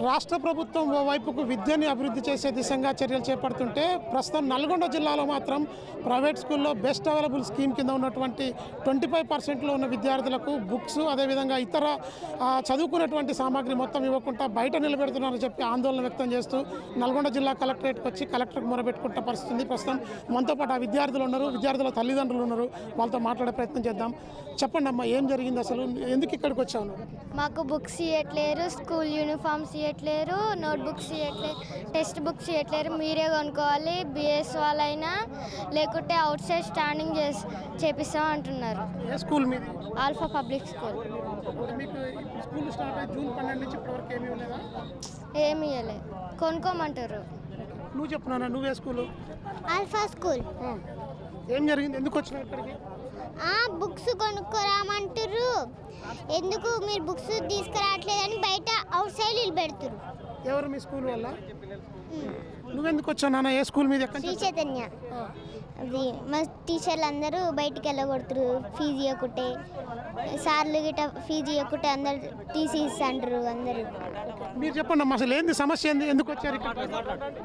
రాష్ట్ర ప్రభుత్వం వైపుకు విద్యని అభివృద్ధి చేసే దిశగా చర్యలు చేపడుతుంటే ప్రస్తుతం నల్గొండ జిల్లాలో మాత్రం ప్రైవేట్ స్కూల్లో బెస్ట్ అవైలబుల్ స్కీమ్ కింద ఉన్నటువంటి ట్వంటీ ఫైవ్ పర్సెంట్లో ఉన్న విద్యార్థులకు బుక్స్ అదేవిధంగా ఇతర ఆ, చదువుకున్నటువంటి సామాగ్రి మొత్తం ఇవ్వకుండా బయట నిలబెడుతున్నారని చెప్పి ఆందోళన వ్యక్తం చేస్తూ నల్గొండ జిల్లా కలెక్టరేట్కి వచ్చి కలెక్టర్కి మొరబెట్టుకుంటే పరిస్థితుంది. ప్రస్తుతం మనతో పాటు ఆ విద్యార్థులు ఉన్నారు. విద్యార్థుల తల్లిదండ్రులు ఉన్నారు. వాళ్ళతో మాట్లాడే ప్రయత్నం చేద్దాం. చెప్పండి అమ్మా ఏం జరిగింది అసలు? ఎందుకు ఇక్కడికి వచ్చాను మాకు బుక్స్ ఇవ్వట్లేరు స్కూల్ యూనిఫామ్స్ ఇవ్వట్లేరు నోట్ బుక్స్ ఇవ్వట్లేరు టెక్స్ట్ బుక్స్ ఇవ్వట్లేరు మీరే కొనుక్కోవాలి బిఎస్ వాళ్ళైనా లేకుంటే అవుట్ సైడ్ స్టాండింగ్ చేసి చేపిస్తాం అంటున్నారు. ఏ స్కూల్ మీది? Alpha public school. మీకు ఇప్పుడు స్కూల్ స్టార్ట్ అయ్యి జూన్ పన్నెండు నుంచి ఇప్పటివరకు ఏమీ ఉండేదా? ఏమి ఇవ్వలేదు కొనుక్కోమంటారు నువ్వు చెప్పున్నా నువ్వే స్కూలు? Alpha school. ఏం జరిగింది? ఎందుకు వచ్చినావు ఇక్కడికి? బుక్స్ కొనుక్కోరామంటారు ఎందుకు? మీరు బుక్స్ తీసుకురావట్లేదని బయట అవుట్ సైడ్ నిలబెడుతురు ఎవరు మీ స్కూల్ వల్ల నువ్వెందుకు వచ్చావు నాన్న? ఏ స్కూల్ మీద ఎక్కడి శ్రీ చైతన్య. అది మా టీచర్లు అందరూ బయటికి వెళ్ళగొడుతురు ఫీజు ఇవ్వకుంటే సార్లు గిట్ట ఫీజు ఇవ్వకుంటే అందరు టీసీ అంటారు అందరూ. మీరు చెప్పండి అమ్మా అసలు ఏంది సమస్య ఏంది? ఎందుకు వచ్చారు ఇక్కడ?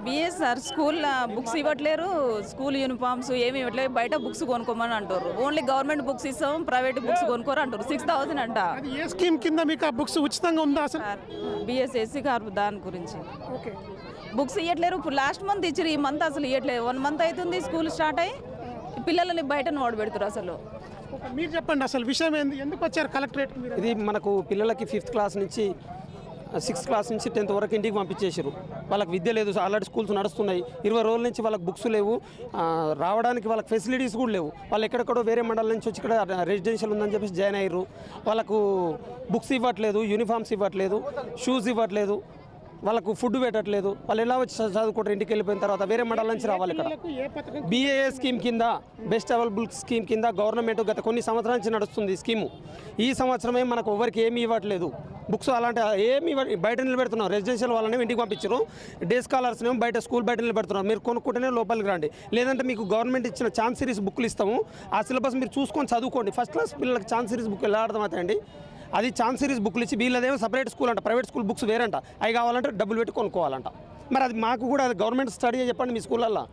బిఎస్ సార్ స్కూల్ బుక్స్ ఇవ్వట్లేరు. స్కూల్ యూనిఫామ్స్ ఏమి ఇవ్వట్లేదు బయట బుక్స్ కొనుక్కోమని అంటారు ఓన్లీ గవర్నమెంట్ బుక్స్ ఇస్తాం ప్రైవేట్ బుక్స్ కొనుక్కోరు అంటారు సిక్స్ థౌసండ్ అంట. అది ఏ స్కీమ్ కింద మీకు ఆ బుక్స్ ఉచితంగా ఉందా అసలు? సార్ బిఎస్ ఎస్సీ కార్పు దాని గురించి. ఓకే. బుక్స్ ఇవ్వట్లేరు ఇప్పుడు లాస్ట్ మంత్ ఇచ్చారు ఈ మంత్ అసలు ఇవ్వట్లేదు వన్ మంత్ అవుతుంది స్కూల్ స్టార్ట్ అయ్యి. పిల్లలని బయట నోడబెడుతున్నారు అసలు. మీరు చెప్పండి అసలు విషయం ఏంది? ఎందుకు వచ్చారు కలెక్టరేట్ ఇది మనకు పిల్లలకి ఫిఫ్త్ క్లాస్ నుంచి సిక్స్త్ క్లాస్ నుంచి టెన్త్ వరకు ఇంటికి పంపించేసారు వాళ్ళకి విద్య లేదు ఆల్రెడీ స్కూల్స్ నడుస్తున్నాయి. ఇరవై రోజుల నుంచి వాళ్ళకి బుక్స్ లేవు. రావడానికి వాళ్ళకి ఫెసిలిటీస్ కూడా లేవు. వాళ్ళు ఎక్కడెక్కడో వేరే మండలం నుంచి వచ్చి ఇక్కడ రెసిడెన్షియల్ ఉందని చెప్పేసి జాయిన్ అయ్యారు. వాళ్ళకు బుక్స్ ఇవ్వట్లేదు యూనిఫామ్స్ ఇవ్వట్లేదు షూస్ ఇవ్వట్లేదు వాళ్ళకు ఫుడ్ పెట్టట్లేదు. వాళ్ళు ఎలా వచ్చి చదువుకుంటారు ఇంటికి వెళ్ళిపోయిన తర్వాత? వేరే మండలం నుంచి రావాలి ఇక్కడ. బీఏఏ స్కీమ్ కింద బెస్ట్ అవైలబుల్ స్కీమ్ కింద గవర్నమెంట్ గత కొన్ని సంవత్సరాల నుంచి నడుస్తుంది ఈ స్కీము. ఈ సంవత్సరమే మనకు ఎవరికి ఏమీ ఇవ్వట్లేదు. బుక్స్ అలాంటి ఏమి బయట నిలబెడుతున్నాం రెసిడెన్షియల్ వాళ్ళని ఇంటికి పంపించారు. డే స్కాలర్స్ని బయట స్కూల్ బయట నిలబెడుతున్నారు. మీరు కొనుక్కుంటేనే లోపలికి రండి. లేదంటే మీకు గవర్నమెంట్ ఇచ్చిన ఛాన్స్ సిరీస్ బుక్లు ఇస్తాము. ఆ సిలబస్ మీరు చూసుకొని చదువుకోండి. ఫస్ట్ క్లాస్ పిల్లలకి ఛాన్స్ సిరీస్ బుక్ ఎలా అర్థమవుతాయండి? అది ఛాన్స్ సిరీస్ బుక్లు ఇచ్చి వీళ్ళదేమో సపరేట్ స్కూల్ అంట. ప్రైవేట్ స్కూల్ బుక్స్ వేరంట. అవి కావాలంటే డబ్బులు పెట్టి కొనుక్కోవాలంట. మరి అది మాకు కూడా అది గవర్నమెంట్ స్టడీ చెప్పండి మీ స్కూళ్ళల్లో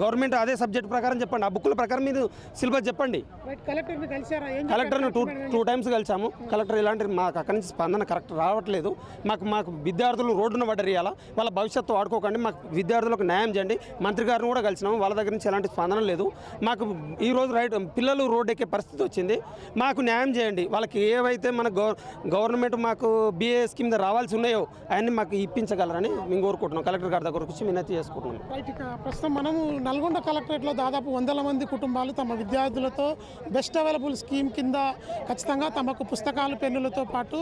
గవర్నమెంట్ అదే సబ్జెక్ట్ ప్రకారం చెప్పండి. ఆ బుక్కుల ప్రకారం మీరు సిలబస్ చెప్పండి. కలెక్టర్ని టూ టూ టైమ్స్ కలిసాము కలెక్టర్ ఇలాంటి మాకు అక్కడి నుంచి స్పందన కరెక్ట్ రావట్లేదు. మాకు మాకు విద్యార్థులు రోడ్డున ఇవాళ. వాళ్ళ భవిష్యత్తు ఆడుకోకండి మాకు విద్యార్థులకు న్యాయం చేయండి. మంత్రి గారిని కూడా కలిసినాము. వాళ్ళ దగ్గర నుంచి ఎలాంటి స్పందన లేదు. మాకు ఈ రోజు రైట్ పిల్లలు రోడ్డు ఎక్కే పరిస్థితి వచ్చింది. మాకు న్యాయం చేయండి. వాళ్ళకి ఏవైతే మన గవర్ గవర్నమెంట్ మాకు బిఏ స్కీమ్ రావాల్సి ఉన్నాయో అవన్నీ మాకు ఇప్పించగలరని మేము కోరుకుంటున్నాం. కలెక్టర్ గారి దగ్గరకు వచ్చి వినతి చేసుకుంటున్నాం. ప్రస్తుతం మనము నల్గొండ కలెక్టరేట్లో దాదాపు వందల మంది కుటుంబాలు తమ విద్యార్థులతో బెస్ట్ అవైలబుల్ స్కీమ్ కింద ఖచ్చితంగా తమకు పుస్తకాలు పెన్నులతో పాటు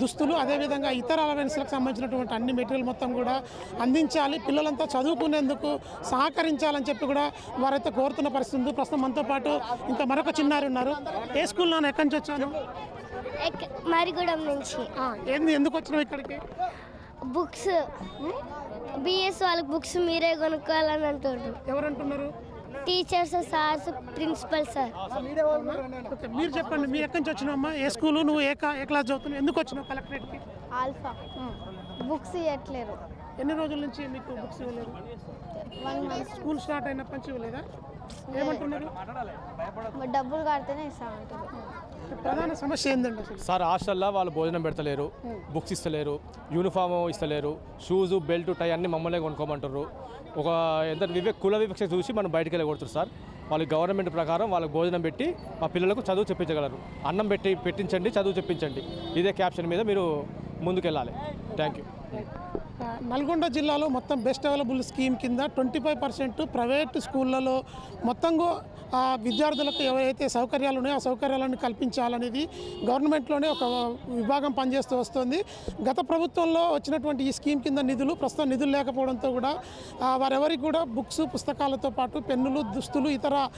దుస్తులు అదేవిధంగా ఇతర అలవెన్స్లకు సంబంధించినటువంటి అన్ని మెటీరియల్ మొత్తం కూడా అందించాలి. పిల్లలంతా చదువుకునేందుకు సహకరించాలని చెప్పి కూడా వారైతే కోరుతున్న పరిస్థితి ఉంది. ప్రస్తుతం మనతో పాటు ఇంకా మరొక చిన్నారి ఉన్నారు. ఏ స్కూల్ నాన్న? ఎక్కడి నుంచి వచ్చాను మరిగూడెం నుంచి. ఏంది? ఎందుకు వచ్చినావు ఇక్కడికి? బుక్స్. బిఎస్ వాళ్ళకి బుక్స్ మీరే కొనుక్కోవాలని అంటుండ్రు ఎవరంటున్నారు? Teachers sirs principal sir okay మీరు చెప్పండి మీరు ఎక్కడి నుంచి వచ్చినావమ్మా ఏ స్కూలు నువ్వు ఏ కా- ఏ క్లాస్ చదువుతున్నావు? ఎందుకు వచ్చినావు కలెక్టరేట్కి ఆల్ఫా బుక్స్ ఇవ్వట్లేరు ఎన్ని రోజుల నుంచి మీకు బుక్స్ ఇవ్వలేదు? వన్ మంత్ స్కూల్ స్టార్ట్ అయినప్పటి నుంచి ఇవ్వలేదా? ఏమంటున్నారు? డబ్బులు కడితేనే ఇస్తామంటారు ప్రధాన సమస్య ఏంటంటే సార్ హాస్టల్లో వాళ్ళు భోజనం పెడతలేరు బుక్స్ ఇస్తలేరు యూనిఫామ్ ఇస్తలేరు షూజు బెల్ట్ టై అన్ని మమ్మల్ని కొనుక్కోమంటారు ఒక ఎంత వివేక్ కుల వివక్ష చూసి మనం బయటికి వెళ్ళగొడుతారు సార్. వాళ్ళు గవర్నమెంట్ ప్రకారం వాళ్ళకి భోజనం పెట్టి మా పిల్లలకు చదువు చెప్పించగలరు. అన్నం పెట్టి పెట్టించండి చదువు చెప్పించండి. ఇదే క్యాప్షన్ మీద మీరు ముందుకెళ్ళాలి. Thank you. నల్గొండ జిల్లాలో మొత్తం బెస్ట్ అవైలబుల్ స్కీమ్ కింద ట్వంటీ ఫైవ్ పర్సెంట్ ప్రైవేట్ స్కూళ్ళలో మొత్తంగా ఆ విద్యార్థులకు ఎవరైతే సౌకర్యాలు ఉన్నాయో ఆ సౌకర్యాలను కల్పించాలనేది గవర్నమెంట్లోనే ఒక విభాగం పనిచేస్తూ వస్తుంది. గత ప్రభుత్వంలో వచ్చినటువంటి ఈ స్కీమ్ కింద నిధులు ప్రస్తుతం నిధులు లేకపోవడంతో కూడా వారెవరికి కూడా బుక్స్ పుస్తకాలతో పాటు పెన్నులు దుస్తులు ఇతర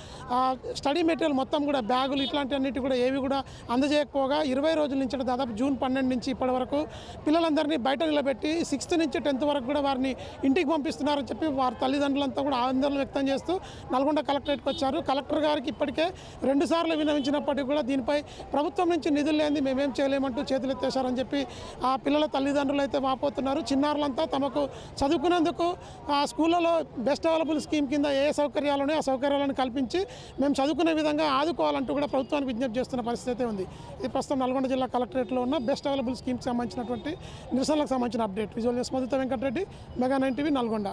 స్టడీ మెటీరియల్ మొత్తం కూడా బ్యాగులు ఇట్లాంటివన్నిటి కూడా ఏవి కూడా అందజేయకపోగా ఇరవై రోజుల నుంచి దాదాపు జూన్ పన్నెండు నుంచి ఇప్పటి వరకు పిల్లలందరినీ బయట నిలబెట్టి సిక్స్త్ నుంచి టెన్త్ వరకు కూడా వారిని ఇంటికి పంపిస్తున్నారని చెప్పి వారి తల్లిదండ్రులంతా కూడా ఆందోళన వ్యక్తం చేస్తూ నల్గొండ కలెక్టరేట్కి వచ్చారు. కలెక్టర్ గారికి ఇప్పటికే రెండుసార్లు విన్నవించినప్పటికీ కూడా దీనిపై ప్రభుత్వం నుంచి నిధులు లేని మేమేం చేయలేమంటూ చేతులు ఎత్తేశారని చెప్పి ఆ పిల్లల తల్లిదండ్రులు అయితే వాపోతున్నారు. చిన్నారులంతా తమకు చదువుకునేందుకు ఆ స్కూళ్ళలో బెస్ట్ అవైలబుల్ స్కీమ్ కింద ఏ సౌకర్యాలు ఆ సౌకర్యాలను కల్పించి మేము చదువుకునే విధంగా ఆదుకోవాలంటూ కూడా ప్రభుత్వానికి విజ్ఞప్తి చేస్తున్న పరిస్థితి ఉంది. ఇది ప్రస్తుతం నల్గొండ జిల్లా కలెక్టరేట్లో ఉన్న బెస్ట్ అవైలబుల్ స్కీమ్కి సంబంధించినటువంటి నిరసనలకు సంబంధించిన update. Visual news మధుత Venkatareddy mega nine TV Nalgonda.